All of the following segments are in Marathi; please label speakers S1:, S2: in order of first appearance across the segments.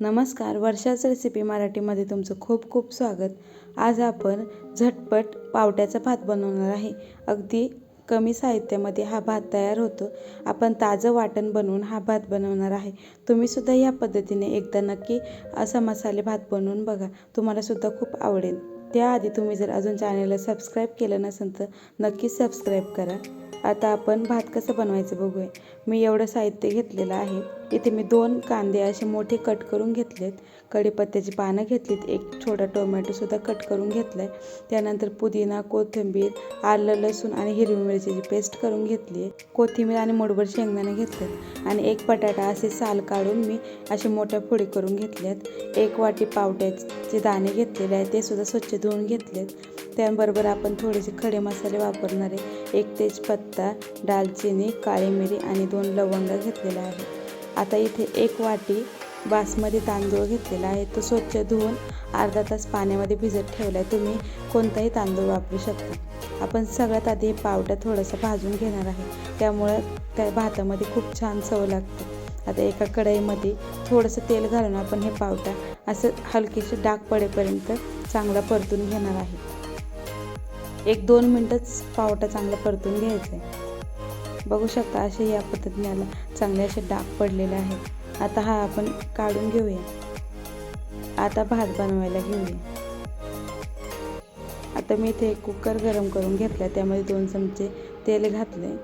S1: नमस्कार वर्षाच रेसिपी मराठीमध्ये तुमचं खूप खूप स्वागत. आज आपण झटपट पावट्याचा भात बनवणार आहे. अगदी कमी साहित्यामध्ये हा भात तयार होतो. आपण ताजं वाटण बनवून हा भात बनवणार आहे. तुम्हीसुद्धा या पद्धतीने एकदा नक्की असा मसाले भात बनवून बघा. तुम्हालासुद्धा खूप आवडेल. त्याआधी तुम्ही जर अजून चॅनलला सबस्क्राईब केलं नसेल तर नक्की सबस्क्राईब करा. आता आपण भात कसं बनवायचं बघूया. मी एवढं साहित्य घेतलेलं आहे. इथे मी दोन कांदे असे मोठे कट करून घेतलेत. कढीपत्त्याची पानं घेतलीत. एक छोटा टोमॅटोसुद्धा कट करून घेतला आहे त्यानंतर पुदिना कोथिंबीर आलं लसूण आणि हिरवी मिरचीची पेस्ट करून घेतली आहे. कोथिंबीर आणि मोडभर शेंगदाणे घेतलेत. आणि एक बटाटा असे साल काढून मी असे मोठ्या फोडी करून घेतल्यात. एक वाटी पावट्याचे दाणे घेतलेले आहेत ते सुद्धा स्वच्छ धुवून घेतलेत. त्याबरोबर आपण थोडेसे खडे मसाले वापरणार आहे. एक तेजपत्ता दालचिनी काळी मिरी आणि दोन लवंग घेतलेला आहे. आता इथे एक वाटी बासमती तांदूळ घेतलेला आहे. तो स्वच्छ धुवून अर्धा तास पाण्यामध्ये भिजत ठेवला आहे तुम्ही कोणताही तांदूळ वापरू शकता. आपण सगळ्यात आधी पावटा थोडंसं भाजून घेणार आहे. त्यामुळं त्या भातामध्ये खूप छान चव लागते. आता एका कढईमध्ये थोडंसं तेल घालून आपण हे पावटा असं हलकेशी डाग पडेपर्यंत चांगला परतून घेणार आहे. एक दोन मिनटंच पावटा चांगला परतून घ्यायचा. आहे बघू शकता असे या पद्धतीने आला चांगले असे डाग पडलेले आहेत. आता हा आपण काढून घेऊया. आता भात बनवायला घेऊया. आता मी इथे कुकर गरम करून घेतला त्यामध्ये दोन चमचे तेल घातले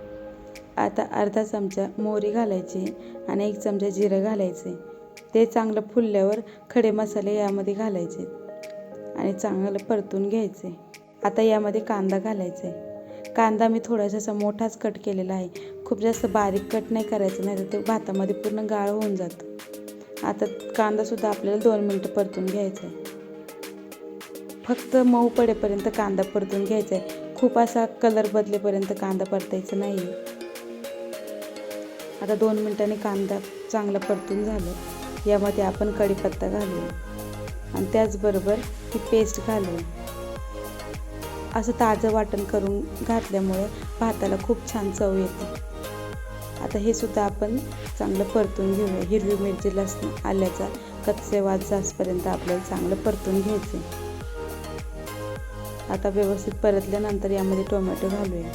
S1: आता अर्धा चमचा मोहरी घालायची आणि एक चमचा जिरं घालायचे. ते चांगलं फुलल्यावर खडे मसाले यामध्ये घालायचे आणि चांगलं परतून घ्यायचे. आता यामध्ये कांदा घालायचा आहे. कांदा मी थोडासा असा मोठाच कट केलेला आहे. खूप जास्त बारीक कट नाही करायचं नाही तर ते भातामध्ये पूर्ण गाळ होऊन जातं. आता कांदासुद्धा आपल्याला दोन मिनटं परतून घ्यायचा आहे. फक्त मऊ पडेपर्यंत कांदा परतून घ्यायचा आहे. खूप असा कलर बदलेपर्यंत कांदा परतायचा नाही आता दोन मिनटांनी कांदा चांगला परतून झालं. यामध्ये आपण कढीपत्ता घालूया. आणि त्याचबरोबर ही पेस्ट घालूया. असं ताजं वाटण करून घातल्यामुळे भाताला खूप छान चव येते. आता हे सुद्धा आपण चांगलं परतून घेऊया. हिरवी मिरची लसण आल्याचा कच्चे वाज जासपर्यंत आपल्याला चांगलं परतून घ्यायचं आता व्यवस्थित परतल्यानंतर यामध्ये टोमॅटो घालूया.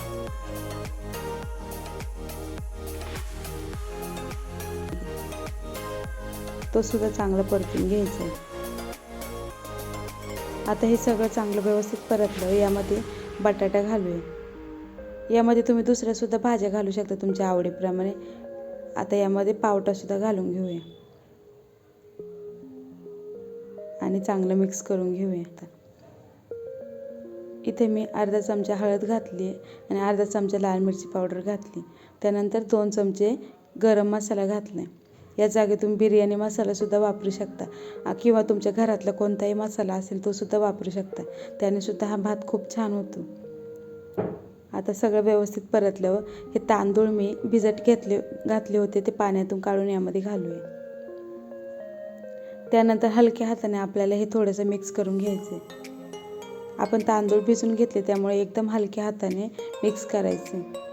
S1: तो सुद्धा चांगला परतून घ्यायचा आहे आता हे सगळं चांगलं व्यवस्थित परतलं यामध्ये बटाटा घालूया. यामध्ये तुम्ही दुसऱ्यासुद्धा भाज्या घालू शकता तुमच्या आवडीप्रमाणे. आता यामध्ये पावटासुद्धा घालून घेऊया. आणि चांगलं मिक्स करून घेऊया आता. इथे मी अर्धा चमचा हळद घातली आणि अर्धा चमचा लाल मिरची पावडर घातली. त्यानंतर दोन चमचे गरम मसाला घातला या जागी तुम्ही बिर्याणी मसालासुद्धा वापरू शकता. किंवा तुमच्या घरातला कोणताही मसाला असेल तो सुद्धा वापरू शकता. त्याने सुद्धा हा भात खूप छान होतो. आता सगळं व्यवस्थित परतल्यावर हे तांदूळ मी भिजत घेतले घातले होते. ते पाण्यातून काढून यामध्ये घालूया. त्यानंतर हलक्या हाताने आपल्याला हे थोडंसं मिक्स करून घ्यायचं आपण तांदूळ भिजून घेतले त्यामुळे एकदम हलक्या हाताने मिक्स करायचे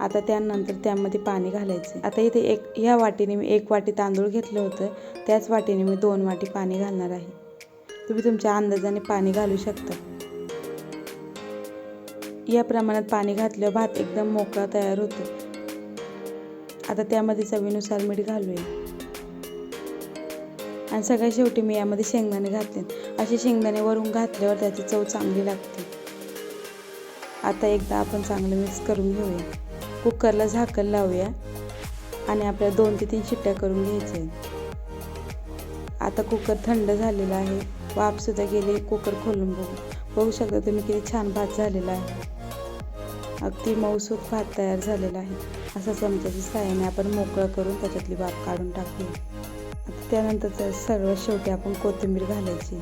S1: आता त्यानंतर त्यामध्ये पाणी घालायचे आता इथे एक ह्या वाटीने मी एक वाटी तांदूळ घेतलं होतं. त्याच वाटीने मी दोन वाटी पाणी घालणार आहे. तुम्ही तुमच्या अंदाजाने पाणी घालू शकता. या प्रमाणात पाणी घातल्यावर भात एकदम मोकळा तयार होतो. आता त्यामध्ये चवीनुसार मीठ घालूया. आणि सगळ्यात शेवटी मी यामध्ये शेंगदाणे घातले असे शेंगदाणे वरून घातल्यावर त्याची चव चांगली लागते. आता एकदा आपण चांगलं मिक्स करून घेऊया. कुकरला झाकण लावूया आणि आपल्या दोन ते तीन शिट्ट्या करून घ्यायच्या आता कुकर थंड झालेला आहे. वाफसुद्धा गेले कुकर खोलून बघू. बघू शकता तुम्ही किती छान भात झालेला आहे. अगदी मऊसूत भात तयार झालेला आहे. असा चमच्याच्या साह्याने आपण मोकळं करून त्याच्यातली वाफ काढून टाकूया. आता त्यानंतर सर्व शेवटी आपण कोथिंबीर घालायची.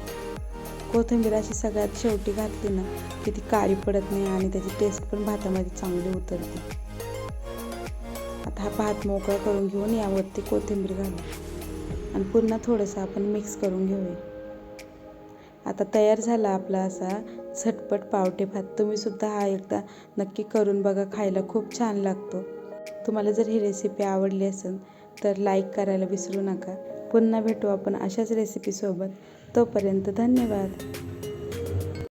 S1: कोथिंबीर अशी सगळ्यात शेवटी घातली ना की ती काळी पडत नाही आणि त्याची टेस्ट पण भातामध्ये चांगली उतरते. आता हा भात मोकळा करून घेऊन यावरती कोथिंबीर घालू आणि पुन्हा थोडंसं आपण मिक्स करून घेऊया. आता तयार झाला आपला असा झटपट पावटे भात. तुम्हीसुद्धा हा एकदा नक्की करून बघा खायला खूप छान लागतो. तुम्हाला जर ही रेसिपी आवडली असेल तर लाईक करायला विसरू नका. पुन्हा भेटू आपण अशाच रेसिपीसोबत तोपर्यंत धन्यवाद.